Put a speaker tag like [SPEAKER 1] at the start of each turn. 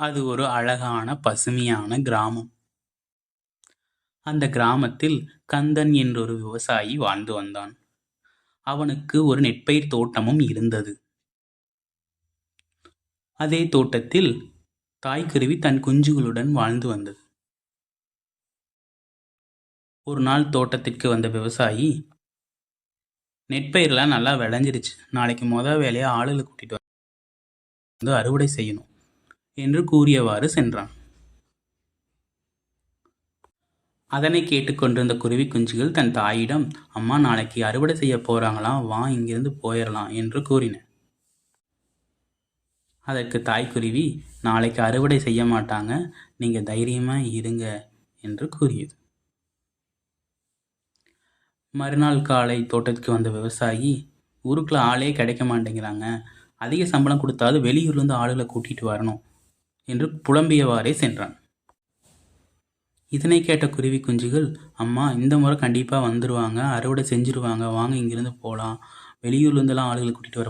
[SPEAKER 1] அது ஒரு அழகான பசுமையான கிராமம். அந்த கிராமத்தில் கந்தன் என்றொரு விவசாயி வாழ்ந்து வந்தான். அவனுக்கு ஒரு நெற்பயிர் தோட்டமும் இருந்தது. அதே தோட்டத்தில் தாய்க்குருவி தன் குஞ்சுகளுடன் வாழ்ந்து வந்தது. ஒரு நாள் தோட்டத்திற்கு வந்த விவசாயி, நெற்பயிரெலாம் நல்லா விளைஞ்சிருச்சு. நாளைக்கு மொதல் வேலையை ஆளுகளை கூட்டிகிட்டு வந்து அறுவடை செய்யணும் என்று கூறியவாறு சென்றான். அதனை கேட்டுக்கொண்டிருந்த குருவி குஞ்சுகள் தன் தாயிடம், அம்மா நாளைக்கு அறுவடை செய்ய போகிறாங்களாம் வா இங்கிருந்து போயிடலாம் என்று கூறின. அதற்கு தாய்க்குருவி, நாளைக்கு அறுவடை செய்ய மாட்டாங்க, நீங்க தைரியமா இருங்க என்று கூறியது. மறுநாள் காலை தோட்டத்துக்கு வந்த விவசாயி, ஊருக்குள்ள ஆளே கிடைக்க மாட்டேங்கிறாங்க, அதிக சம்பளம் கொடுத்தாலும் வெளியூர்லேருந்து ஆளுகளை கூட்டிகிட்டு வரணும் என்று புலம்பியவாறே சென்றான். இதனை கேட்ட குருவி குஞ்சுகள், அம்மா இந்த முறை கண்டிப்பாக வந்துடுவாங்க அறுவடை செஞ்சிருவாங்க, வாங்க இங்கிருந்து போகலாம் வெளியூர்லேருந்துலாம் ஆளுகளை கூட்டிகிட்டு வர